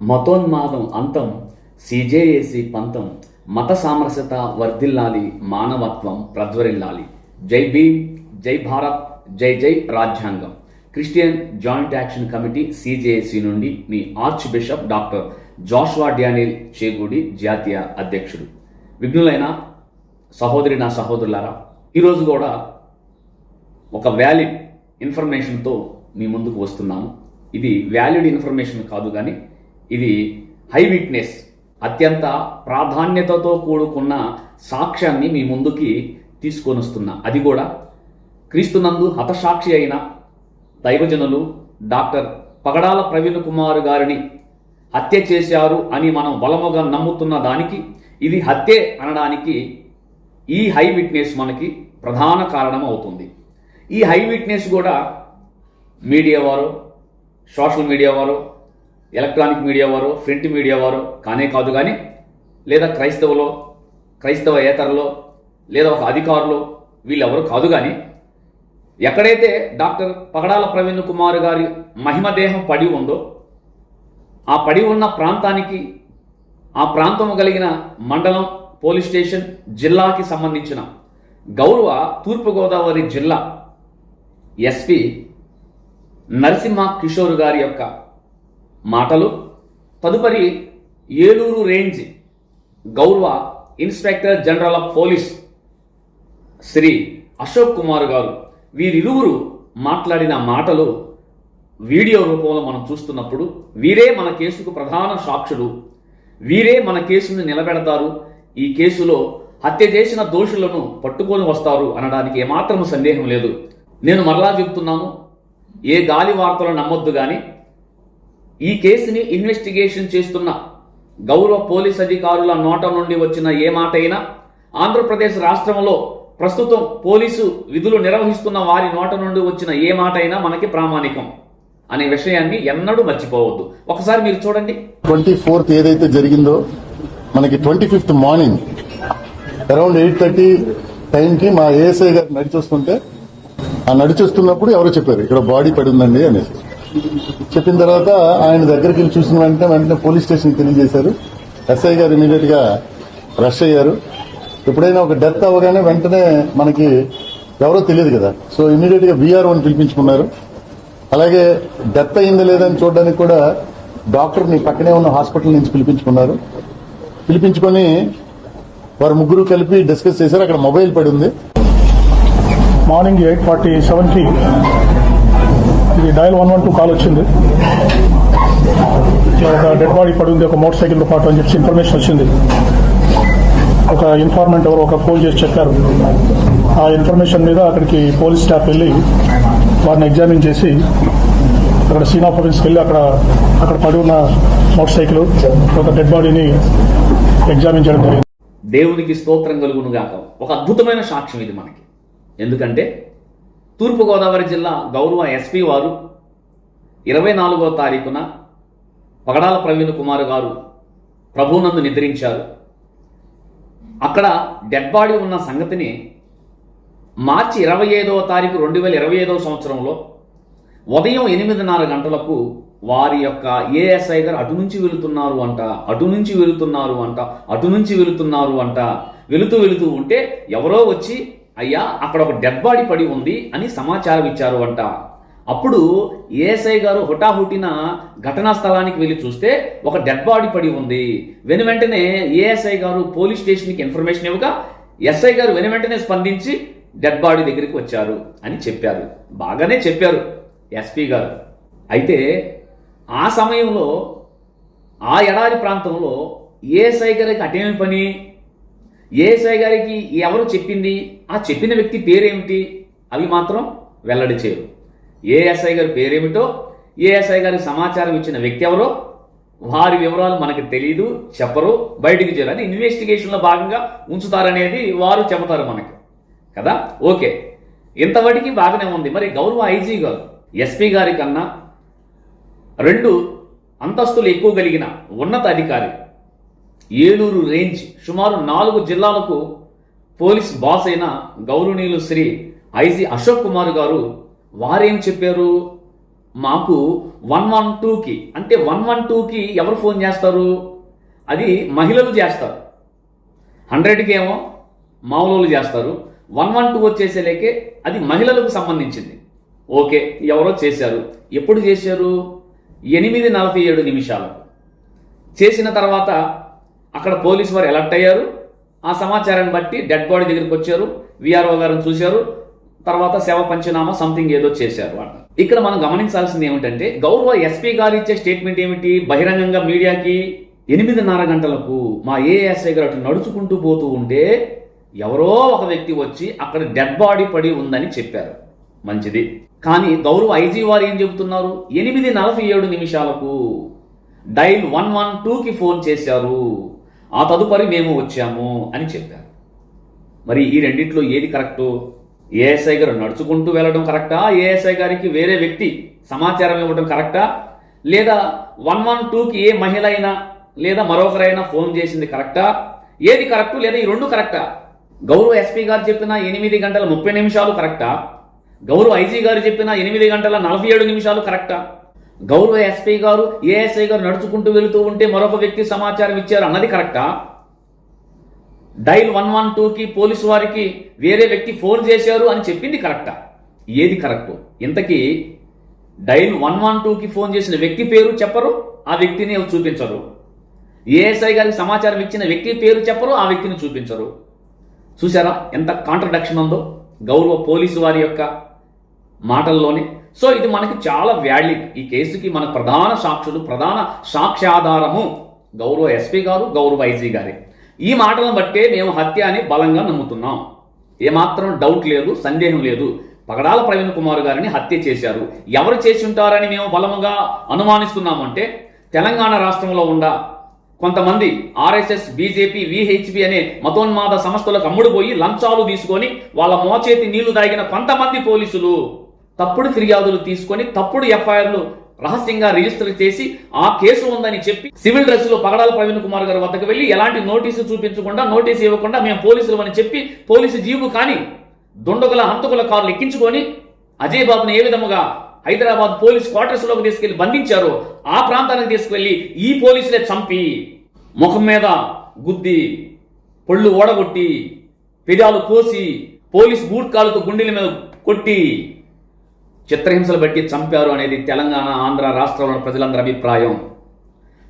మతోన్మాదం అంతం సిజేఏసి పంతం మత సామరస్యత వర్ధిల్లాలి మానవత్వం ప్రజ్వరిల్లాలి. జై భీమ్ జై భారత్ జై జై రాజ్యాంగం. Christian joint action committee CJAC నుండి మీ archbishop doctor Joshua Daniel Chegudi జాతీయ అధ్యక్షుడు. విఘ్నులైన సహోదరి నా సహోదరులారా ఈరోజు కూడా ఒక వ్యాలిడ్ ఇన్ఫర్మేషన్తో మీ ముందుకు వస్తున్నాము ఇది వ్యాలిడ్ ఇన్ఫర్మేషన్ కాదు కానీ ఇది హై విట్నెస్ అత్యంత ప్రాధాన్యతతో కూడుకున్న సాక్ష్యాన్ని మీ ముందుకి తీసుకొని వస్తున్నా అది కూడా క్రీస్తునందు హతసాక్షి అయిన దైవజనులు డాక్టర్ పగడాల ప్రవీణ్ కుమార్ గారిని హత్య చేశారు అని మనం బలముగా నమ్ముతున్న దానికి ఇది హత్యే అనడానికి ఈ హై విట్నెస్ మనకి ప్రధాన కారణం అవుతుంది. ఈ హై విట్నెస్ కూడా మీడియా వారు సోషల్ మీడియా వారు ఎలక్ట్రానిక్ మీడియా వారు ప్రింట్ మీడియా వారు కానే కాదు కానీ లేదా క్రైస్తవులో క్రైస్తవ ఏతరలో లేదా ఒక అధికారులు వీళ్ళెవరు కాదు కానీ ఎక్కడైతే డాక్టర్ పగడాల ప్రవీణ్ కుమార్ గారి మహిమదేహం పడి ఉందో ఆ పడి ఉన్న ప్రాంతానికి ఆ ప్రాంతము కలిగిన మండలం పోలీస్ స్టేషన్ జిల్లాకి సంబంధించిన గౌరవ తూర్పుగోదావరి జిల్లా ఎస్పి నరసింహ కిషోర్ గారి యొక్క మాటలు. తదుపరి ఏలూరు రేంజ్ గౌరవ inspector general of police Shri Ashok Kumar గారు. వీరిరువురు మాట్లాడిన మాటలు వీడియో రూపంలో మనం చూస్తున్నప్పుడు వీరే మన కేసుకు ప్రధాన సాక్షులు. వీరే మన కేసును నిలబెడతారు. ఈ కేసులో హత్య చేసిన దోషులను పట్టుకొని వస్తారు అనడానికి ఏమాత్రం సందేహం లేదు. నేను మరలా చెబుతున్నాను ఏ గాలి వార్తలు నమ్మొద్దు కానీ ఈ కేసుని ఇన్వెస్టిగేషన్ చేస్తున్న గౌరవ పోలీస్ అధికారుల నోట నుండి వచ్చిన ఏ మాట అయినా ఆంధ్రప్రదేశ్ రాష్ట్రంలో ప్రస్తుతం పోలీసు విధులు నిర్వహిస్తున్న వారి నోట నుండి వచ్చిన ఏ మాట అయినా మనకి ప్రామాణికం అనే విషయాన్ని ఎన్నడూ మర్చిపోవద్దు. ఒకసారి మీరు చూడండి. ట్వంటీ ఫోర్త్ ఏదైతే జరిగిందో మనకి twenty fifth morning around eight thirty టైంకి మా ఏఎస్ఐ గారు నడిచొస్తుంటే ఆ నడిచొస్తున్నప్పుడు ఎవరో చెప్పారు ఇక్కడ బాడీ పడి ఉందండి అనేసి. చెప్పిన తర్వాత ఆయన దగ్గరికి వెళ్ళి చూసిన వెంటనే వెంటనే పోలీస్ స్టేషన్ తెలియజేశారు. ఎస్ఐ గారు ఇమీడియట్గా రష్ అయ్యారు. ఎప్పుడైనా ఒక డెత్ అవ్వగానే వెంటనే మనకి ఎవరో తెలియదు కదా. సో ఇమీడియట్గా బీఆర్ పిలిపించుకున్నారు. అలాగే డెత్ అయిందా లేదని చూడడానికి కూడా డాక్టర్ని పక్కనే ఉన్న హాస్పిటల్ నుంచి పిలిపించుకున్నారు. పిలిపించుకొని వారు ముగ్గురు కలిపి డిస్కస్ చేశారు. అక్కడ మొబైల్ పడి ఉంది. మార్నింగ్ ఎయిట్ ఫార్టీ సెవెన్కి ఇది dial one one two call వచ్చింది. ఒక డెడ్ బాడీ పడి ఉంది ఒక మోటార్ సైకిల్తో పాటు అని చెప్పి ఇన్ఫర్మేషన్ వచ్చింది. ఒక ఇన్ఫార్మెంట్ ఎవరు ఒక ఫోన్ చేసి చెప్పారు. ఆ ఇన్ఫర్మేషన్ మీద అక్కడికి పోలీస్ స్టాఫ్ వెళ్ళి వారిని ఎగ్జామిన్ చేసి అక్కడ సీన్ ఆఫ్ ఆఫీస్కి వెళ్ళి అక్కడ అక్కడ పడి ఉన్న మోటార్ సైకిల్ ఒక డెడ్ బాడీని ఎగ్జామిన్ చేయడం జరిగింది. దేవునికి స్తోత్రం కలుగును గాక. ఒక అద్భుతమైన సాక్ష్యం ఇది మనకి. ఎందుకంటే తూర్పుగోదావరి జిల్లా గౌరవ ఎస్పీ వారు ఇరవై నాలుగో తారీఖున పగడాల ప్రవీణ్ కుమార్ గారు ప్రభునందు నిద్రించారు. అక్కడ డెడ్ బాడీ ఉన్న సంగతిని మార్చి ఇరవై ఐదవ తారీఖు రెండు వేల ఇరవై ఐదవ సంవత్సరంలో ఉదయం ఎనిమిదిన్నర గంటలకు వారి యొక్క ఏఎస్ఐ గారు అటు నుంచి వెళుతున్నారు అంట అటు నుంచి వెళుతున్నారు అంట అటు నుంచి వెళుతున్నారు అంట వెళుతూ వెళుతూ ఉంటే ఎవరో వచ్చి అయ్యా అక్కడ ఒక డెడ్ బాడీ పడి ఉంది అని సమాచారం ఇచ్చారు అంట. అప్పుడు ఏఎస్ఐ గారు హుటాహుటిన ఘటనా స్థలానికి వెళ్ళి చూస్తే ఒక డెడ్ బాడీ పడి ఉంది. వెను వెంటనే ఏఎస్ఐ గారు పోలీస్ స్టేషన్కి ఇన్ఫర్మేషన్ ఇవ్వగా ఎస్ఐ గారు వెను వెంటనే స్పందించి డెడ్ బాడీ దగ్గరికి వచ్చారు అని చెప్పారు. బాగానే చెప్పారు ఎస్పీ గారు. అయితే ఆ సమయంలో ఆ ఎడారి ప్రాంతంలో ఏఎస్ఐ గారికి అటేమి పని ఏఎస్ఐ గారికి ఎవరు చెప్పింది? ఆ చెప్పిన వ్యక్తి పేరేమిటి? అవి మాత్రం వెల్లడి చేయరు. ఏఎస్ఐ గారి పేరేమిటో ఏఎస్ఐ గారికి సమాచారం ఇచ్చిన వ్యక్తి ఎవరో వారి వివరాలు మనకి తెలియదు చెప్పరు బయటికి చేయరు అది ఇన్వెస్టిగేషన్లో భాగంగా ఉంచుతారనేది వారు చెబుతారు మనకి. కదా? ఓకే. ఇంతవరకు బాగానే ఉంది. మరి గౌరవ ఐజీ గారు ఎస్పీ గారి కన్నా రెండు అంతస్తులు ఎక్కువ కలిగిన ఉన్నత అధికారి ఏలూరు రేంజ్ సుమారు నాలుగు జిల్లాలకు పోలీస్ బాస్ అయిన గౌరవనీయులు శ్రీ ఐజీ అశోక్ కుమార్ గారు వారేం చెప్పారు? మాకు వన్ వన్ టూకి అంటే వన్ వన్ టూకి ఎవరు ఫోన్ చేస్తారు? అది మహిళలు చేస్తారు. హండ్రెడ్కి ఏమో మామూలు చేస్తారు. వన్ వన్ టూ వచ్చేసేలేకే అది మహిళలకు సంబంధించింది. ఓకే ఎవరో చేశారు. ఎప్పుడు చేశారు? ఎనిమిది నలభై ఏడు నిమిషాలు చేసిన తర్వాత అక్కడ పోలీసు వారు ఎలర్ట్ అయ్యారు. ఆ సమాచారాన్ని బట్టి డెడ్ బాడీ దగ్గరికి వచ్చారు. విఆర్ఓ గారిని చూశారు. తర్వాత శవ పంచనామా సంథింగ్ ఏదో చేశారు వాళ్ళు ఇక్కడ మనం గమనించాల్సింది ఏమిటంటే గౌరవ ఎస్పీ గారు ఇచ్చే స్టేట్మెంట్ ఏమిటి? బహిరంగంగా మీడియాకి ఎనిమిదిన్నర గంటలకు మా ఏఎస్ఐ గారు అటు నడుచుకుంటూ పోతూ ఉంటే ఎవరో ఒక వ్యక్తి వచ్చి అక్కడ డెడ్ బాడీ పడి ఉందని చెప్పారు. మంచిది. కానీ గౌరవ ఐజీ వారు ఏం చెబుతున్నారు? ఎనిమిది నలభై ఏడు నిమిషాలకు డైల్ వన్ వన్ టూకి ఫోన్ చేశారు. ఆ తదుపరి మేము వచ్చాము అని చెప్పారు. మరి ఈ రెండిట్లో ఏది కరెక్టు? ఏఎస్ఐ గారు నడుచుకుంటూ వెళ్ళడం కరెక్టా? ఏఎస్ఐ గారికి వేరే వ్యక్తి సమాచారం ఇవ్వడం కరెక్టా? లేదా వన్ వన్ టూకి ఏ మహిళ అయినా లేదా మరొకరైనా ఫోన్ చేసింది కరెక్టా? ఏది కరెక్టు లేదా ఈ రెండు కరెక్టా? గౌరవ ఎస్పీ గారు చెప్పిన ఎనిమిది గంటల ముప్పై నిమిషాలు కరెక్టా? గౌరవ ఐజీ గారు చెప్పిన ఎనిమిది గంటల నలభై ఏడు నిమిషాలు కరెక్టా? గౌరవ ఎస్పీ గారు ఏఎస్ఐ గారు నడుచుకుంటూ వెళుతూ ఉంటే మరొక వ్యక్తి సమాచారం ఇచ్చారు అన్నది కరెక్టా? డైల్ వన్ వన్ టూకి పోలీసు వారికి వేరే వ్యక్తి ఫోన్ చేశారు అని చెప్పింది కరెక్టా? ఏది కరెక్ట్? ఇంతకీ డైల్ వన్ వన్ టూకి ఫోన్ చేసిన వ్యక్తి పేరు చెప్పరు ఆ వ్యక్తిని చూపించరు. ఏఎస్ఐ గారికి సమాచారం ఇచ్చిన వ్యక్తి పేరు చెప్పరు ఆ వ్యక్తిని చూపించరు. చూసారా ఎంత కాంట్రడక్షన్ ఉందో? గౌరవ పోలీసు వారి యొక్క మాటల్లోనే సో ఇది మనకి చాలా వ్యాలిడ్ ఈ కేసుకి మన ప్రధాన సాక్షులు ప్రధాన సాక్ష్యాధారము గౌరవ ఎస్పీ గారు గౌరవ ఐజీ గారే. ఈ మాటలను బట్టే మేము హత్య అని బలంగా నమ్ముతున్నాం. ఏమాత్రం డౌట్ లేదు సందేహం లేదు. పగడాల ప్రవీణ్ కుమార్ గారిని హత్య చేశారు. ఎవరు చేసి ఉంటారని మేము బలముగా అనుమానిస్తున్నామంటే తెలంగాణ రాష్ట్రంలో ఉండ కొంతమంది ఆర్ఎస్ఎస్ బీజేపీ విహెచ్పి అనే మతోన్మాద సంస్థలకు అమ్ముడుపోయి లంచాలు తీసుకొని వాళ్ళ మోచేతి నీళ్ళు దాగిన కొంతమంది పోలీసులు తప్పుడు ఫిర్యాదులు తీసుకొని తప్పుడు ఎఫ్ఐఆర్లు రహస్యంగా రిజిస్టర్ చేసి ఆ కేసు ఉందని చెప్పి సివిల్ డ్రెస్లో పగడాల ప్రవీణ్ కుమార్ గారి వద్దకు వెళ్ళి ఎలాంటి నోటీసు చూపించకుండా నోటీసు ఇవ్వకుండా మేము పోలీసులు అని చెప్పి పోలీసు జీవు కానీ దుండగుల హంతకుల కార్లు ఎక్కించుకొని అజయ్ బాబుని ఏ విధముగా హైదరాబాద్ పోలీస్ క్వార్టర్స్లోకి తీసుకెళ్ళి బంధించారో ఆ ప్రాంతానికి తీసుకువెళ్ళి ఈ పోలీసులే చంపి ముఖం మీద గుద్ది పళ్ళు ఓడగొట్టి పెదాలు కోసి పోలీస్ బూట్ కాలుతో గుండెల మీద కొట్టి చిత్రహింసలు బట్టి చంపారు అనేది తెలంగాణ ఆంధ్ర రాష్ట్రంలోని ప్రజలందరి అభిప్రాయం.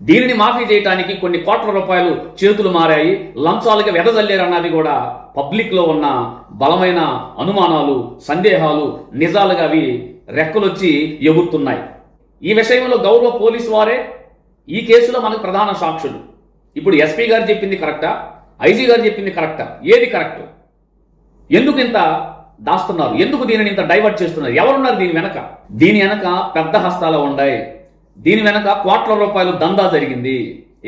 దీనిని మాఫీ చేయడానికి కొన్ని కోట్ల రూపాయలు చేతులు మారాయి. లంచాలుగా వెదజల్లేరన్నది కూడా పబ్లిక్లో ఉన్న బలమైన అనుమానాలు సందేహాలు నిజాలుగా అవి రెక్కలొచ్చి ఎగురుతున్నాయి. ఈ విషయంలో గౌరవ పోలీసు వారే ఈ కేసులో మనకు ప్రధాన సాక్షులు. ఇప్పుడు ఎస్పీ గారు చెప్పింది కరెక్టా? ఐజీ గారు చెప్పింది కరెక్టా? ఏది కరెక్ట్? ఎందుకు ఇంత దాస్తున్నారు. ఎందుకు దీనిని ఇంత డైవర్ట్ చేస్తున్నారు? ఎవరున్నారు దీని వెనక? దీని వెనక పెద్ద హస్తాలు ఉన్నాయి దీని వెనక కోట్ల రూపాయలు దందా జరిగింది.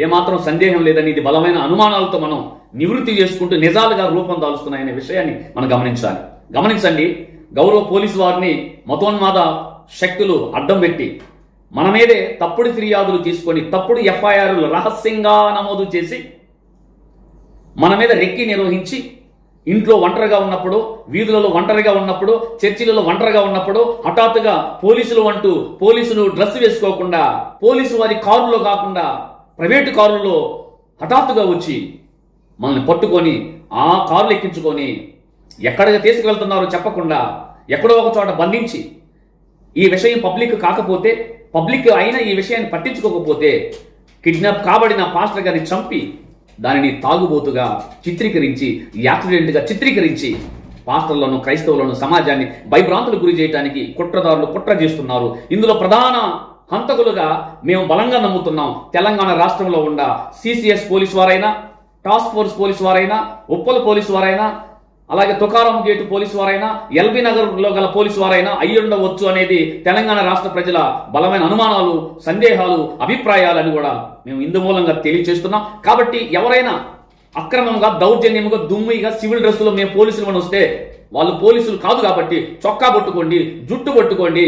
ఏమాత్రం సందేహం లేదని ఇది బలమైన అనుమానాలతో మనం నివృత్తి చేసుకుంటూ నిజాలుగా రూపం దాలుస్తున్నాయనే విషయాన్ని మనం గమనించాలి. గమనించండి గౌరవ పోలీసు వారిని మతోన్మాద శక్తులు అడ్డం పెట్టి మన మీదే తప్పుడు ఫిర్యాదులు తీసుకొని తప్పుడు ఎఫ్ఐఆర్లు రహస్యంగా నమోదు చేసి మన మీద రెక్కి నిర్వహించి ఇంట్లో ఒంటరిగా ఉన్నప్పుడు వీధులలో ఒంటరిగా ఉన్నప్పుడు చర్చిలలో ఒంటరిగా ఉన్నప్పుడు హఠాత్తుగా పోలీసులు అంటూ పోలీసులు డ్రెస్ వేసుకోకుండా పోలీసు వారి కారులో కాకుండా ప్రైవేటు కారుల్లో హఠాత్తుగా వచ్చి మనల్ని పట్టుకొని ఆ కారులు ఎక్కించుకొని ఎక్కడికి తీసుకువెళ్తున్నారో చెప్పకుండా ఎక్కడో ఒక చోట బంధించి ఈ విషయం పబ్లిక్ కాకపోతే పబ్లిక్ అయినా ఈ విషయాన్ని పట్టించుకోకపోతే కిడ్నాప్ కాబడిన పాస్టర్ గారిని చంపి దానిని తాగుబోతుగా చిత్రీకరించి యాక్సిడెంట్గా చిత్రీకరించి పాస్టర్లను క్రైస్తవులను సమాజాన్ని భయభ్రాంతులు గురి చేయడానికి కుట్రదారులు కుట్ర చేస్తున్నారు. ఇందులో ప్రధాన హంతకులుగా మేము బలంగా నమ్ముతున్నాం. తెలంగాణ రాష్ట్రంలో ఉన్న సిసిఎస్ పోలీసు వారైనా టాస్క్ ఫోర్స్ పోలీసు వారైనా ఉప్పల్ పోలీసు వారైనా అలాగే తుకారం గేటు పోలీసు వారైనా ఎల్బీ నగర్లో గల పోలీసు వారైనా అయ్యి ఉండవచ్చు అనేది తెలంగాణ రాష్ట్ర ప్రజల బలమైన అనుమానాలు సందేహాలు అభిప్రాయాలని కూడా మేము ఇందు మూలంగా తెలియజేస్తున్నాం కాబట్టి ఎవరైనా అక్రమంగా దౌర్జన్యముగా దుమ్మిగా సివిల్ డ్రెస్సులో మేము పోలీసులు మనం వస్తే వాళ్ళు పోలీసులు కాదు కాబట్టి చొక్కా పట్టుకోండి జుట్టు పట్టుకోండి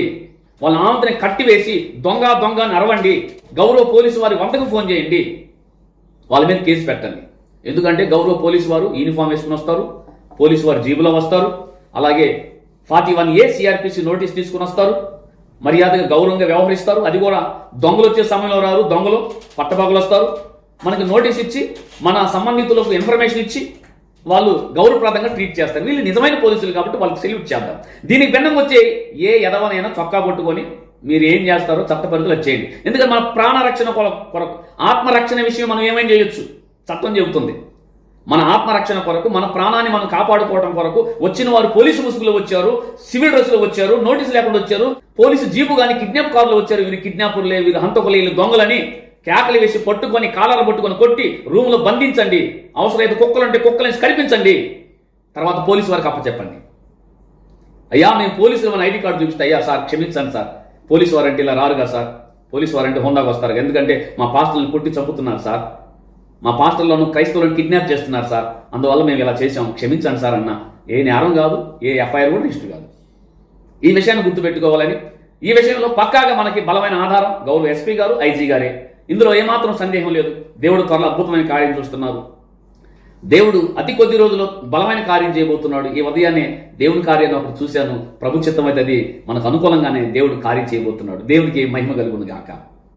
వాళ్ళ ఆమెతని కట్టివేసి దొంగ దొంగ నడవండి గౌరవ పోలీసు వారి వంటకు ఫోన్ చేయండి వాళ్ళ మీద కేసు పెట్టండి. ఎందుకంటే గౌరవ పోలీసు వారు యూనిఫామ్ వేసుకుని వస్తారు. పోలీసు వారు జీబులో వస్తారు. అలాగే forty one A CrPC notice తీసుకుని వస్తారు. మర్యాదగా గౌరవంగా వ్యవహరిస్తారు. అది కూడా దొంగలు వచ్చే సమయంలో రారు. దొంగలు పట్టపగలు వస్తారు. మనకి నోటీస్ ఇచ్చి మన సంబంధితులకు ఇన్ఫర్మేషన్ ఇచ్చి వాళ్ళు గౌరవప్రదంగా ట్రీట్ చేస్తారు. వీళ్ళు నిజమైన పోలీసులు కాబట్టి వాళ్ళకి సెల్యూట్ చేద్దాం. దీనికి భిన్నంగా వచ్చే ఏ ఎదవనైనా చొక్కా కొట్టుకొని మీరు ఏం చేస్తారో చట్ట పరిధిలో చేయండి. ఎందుకంటే మన ప్రాణరక్షణ కొరకు ఆత్మరక్షణ విషయం మనం ఏమేం చేయొచ్చు? చట్టం చెబుతుంది. మన ఆత్మరక్షణ కొరకు మన ప్రాణాన్ని మనం కాపాడుకోవడం కొరకు వచ్చిన వారు పోలీసు ముసుగులో వచ్చారు సివిల్ డ్రెస్లో వచ్చారు నోటీసు లేకుండా వచ్చారు పోలీసు జీపు కానీ కిడ్నాప్ కార్లో వచ్చారు వీరు కిడ్నాపర్లే వీరు హంతకులే వీళ్ళు దొంగలని కేకలు వేసి పట్టుకొని కాలాలు పట్టుకొని కొట్టి రూమ్లో బంధించండి. అవసరమైతే కుక్కలుంటే కుక్కలని కనిపించండి తర్వాత పోలీసు వారికి అప్పచెప్పండి. అయ్యా మేము పోలీసులు మన ఐడి కార్డు చూపిస్తే అయ్యా సార్ క్షమించండి సార్. పోలీసు వారంటే ఇలా రారుగా సార్. పోలీసు వారంటే హోందాకు వస్తారు. ఎందుకంటే మా పాస్టర్ని కొట్టి చంపుతున్నారు సార్. మా పాస్టర్లను క్రైస్తవులను కిడ్నాప్ చేస్తున్నారు సార్. అందువల్ల మేము ఇలా చేసాం క్షమించండి సార్ అన్న. ఏ నేరం కాదు ఏ ఎఫ్ఐఆర్ కూడా రిజిస్టర్ కాదు. ఈ విషయాన్ని గుర్తుపెట్టుకోవాలని ఈ విషయంలో పక్కాగా మనకి బలమైన ఆధారం గౌరవ ఎస్పీ గారు ఐజీ గారే. ఇందులో ఏమాత్రం సందేహం లేదు. దేవుడు త్వరలో అద్భుతమైన కార్యం చూస్తున్నారు. దేవుడు అతి కొద్ది రోజుల్లో బలమైన కార్యం చేయబోతున్నాడు. ఈ ఉదయాన్నే దేవుని కార్యాన్ని ఒకటి చూశాను. ప్రభుత్వం అయితే అది మనకు అనుకూలంగానే దేవుడు కార్యం చేయబోతున్నాడు. దేవుడికి మహిమ కలుగును గాక.